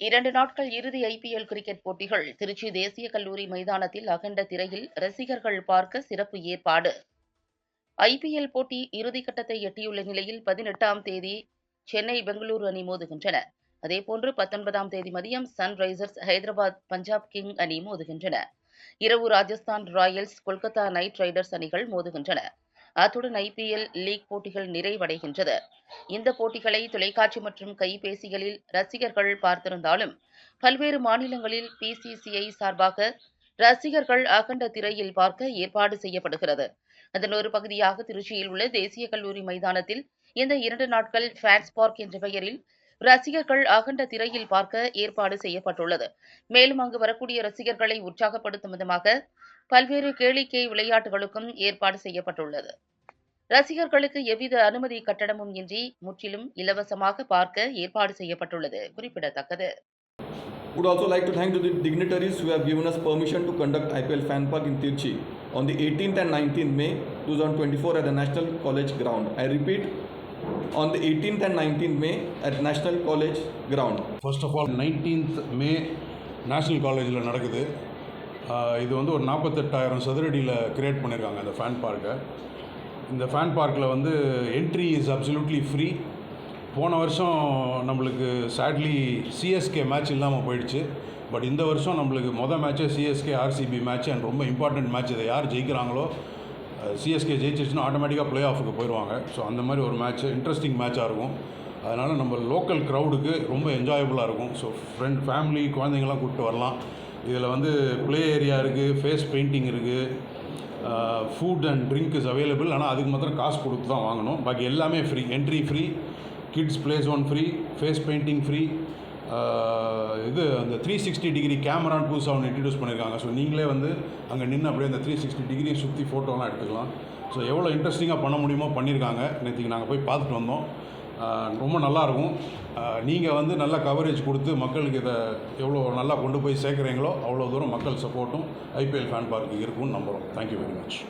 இரண்டு நாட்கள் இறுதி ஐபிஎல் கிரிக்கெட் போட்டிகள் திருச்சி தேசிய கல்லூரி மைதானத்தில் அகண்ட திரையில் ரசிகர்கள் பார்க்க சிறப்பு ஏற்பாடு. ஐபிஎல் போட்டி இறுதிக்கட்டத்தை எட்டியுள்ள நிலையில் பதினெட்டாம் தேதி சென்னை பெங்களூரு அணி மோதுகின்றன. அதேபோன்று பத்தொன்பதாம் தேதி மதியம் சன்ரைசர்ஸ் ஹைதராபாத் பஞ்சாப் கிங் அணி மோதுகின்றன. இரவு Rajasthan Royals Kolkata Knight Riders அணிகள் மோதுகின்றன. அத்துடன் ஐபிஎல் லீக் போட்டிகள் நிறைவடைகின்றது. இந்த போட்டிகளை தொலைக்காட்சி மற்றும் கைபேசிகளில் ரசிகர்கள் பார்த்திருந்தாலும் பல்வேறு மாநிலங்களில் பிசிசிஐ சார்பாக ரசிகர்கள் அகண்ட திரையில் பார்க்க ஏற்பாடு செய்யப்படுகிறது. அதன் ஒரு பகுதியாக திருச்சியில் உள்ள தேசிய கல்லூரி மைதானத்தில் இந்த இரண்டு நாட்கள் ஃபேன்ஸ் பார்க் என்ற பெயரில் ரசிகர்கள் அகண்ட திரையில் பார்க்க ஏற்பாடு செய்யப்பட்டுள்ளது. மேலும் அங்கு வரக்கூடிய ரசிகர்களை உற்சாகப்படுத்தும் விதமாக பல்வேறு கேளிக்கை விளையாட்டுகளுக்கும் ஏற்பாடு செய்யப்பட்டுள்ளது. ரசிகர்களுக்கு எவ்வித அனுமதி கட்டணமும் இன்றி முற்றிலும் இலவசமாக பார்க்க ஏற்பாடு செய்யப்பட்டுள்ளது. குறிப்பிடத்தக்கது. Would also like to thank to the dignitaries who have given us permission to conduct IPL Fan Park in Tirchi on the 18th and 19th May 2024 at the National College ground. I repeat, on the 18th and 19th May at National College ground. First of all nineteenth May national காலேஜில் நடக்குது. இது வந்து ஒரு நாற்பத்தெட்டாயிரம் சதுரடியில் create பண்ணியிருக்காங்க இந்த fan பார்க்கை இந்த fan பார்க்கில் வந்து என்ட்ரி இஸ் அப்சல்யூட்லி ஃப்ரீ போன வருஷம் நம்மளுக்கு சேட்லி சிஎஸ்கே மேட்ச் இல்லாமல் போயிடுச்சு. பட் இந்த வருஷம் நம்மளுக்கு மொதல் மேட்ச்சே சிஎஸ்கே ஆர்சிபி மேட்ச் அண்ட் ரொம்ப இம்பார்ட்டண்ட் மேட்ச் இதை யார் ஜெயிக்கிறாங்களோ சிஎஸ்கே ஜெயிச்சிச்சுன்னா ஆட்டோமேட்டிக்காக ப்ளே ஆஃபுக்கு போயிடுவாங்க ஸோ அந்த மாதிரி ஒரு மேட்ச் இன்ட்ரெஸ்டிங் மேட்சாக இருக்கும். அதனால் நம்ம லோக்கல் க்ரௌடுக்கு ரொம்ப என்ஜாயபுளாக இருக்கும். ஸோ ஃப்ரெண்ட் ஃபேமிலி குழந்தைங்கள்லாம் கூப்பிட்டு வரலாம். இதில் வந்து ப்ளே ஏரியா இருக்குது ஃபேஸ் பெயிண்டிங் இருக்குது food and drink is available ஆனால் அதுக்கு மாத்திரம் காசு கொடுத்து தான் வாங்கணும். பாக்கி எல்லாமே free entry free kids play zone free face painting free இது அந்த த்ரீ சிக்ஸ்டி டிகிரி கேமரான்னு புதுசாக ஒன்று இன்ட்ரடியூஸ் பண்ணியிருக்காங்க ஸோ நீங்களே வந்து அங்கே நின்று அப்படியே அந்த த்ரீ சிக்ஸ்டி டிகிரி சுற்றி ஃபோட்டோலாம் எடுத்துக்கலாம். ஸோ எவ்வளோ இன்ட்ரெஸ்டிங்காக பண்ண முடியுமோ பண்ணியிருக்காங்க நேற்றுக்கு நாங்கள் போய் பார்த்துட்டு வந்தோம். ரொம்ப நல்லாயிருக்கும் நீங்கள் வந்து நல்ல கவரேஜ் கொடுத்து மக்களுக்கு இதை எவ்வளோ நல்லா கொண்டு போய் சேர்க்குறீங்களோ அவ்வளோ தூரம் மக்கள் சப்போர்ட்டும் ஐபிஎல் ஃபேன் பார்க்கு இருக்கும்னு நம்புகிறோம் தேங்க்யூ வெரி மச்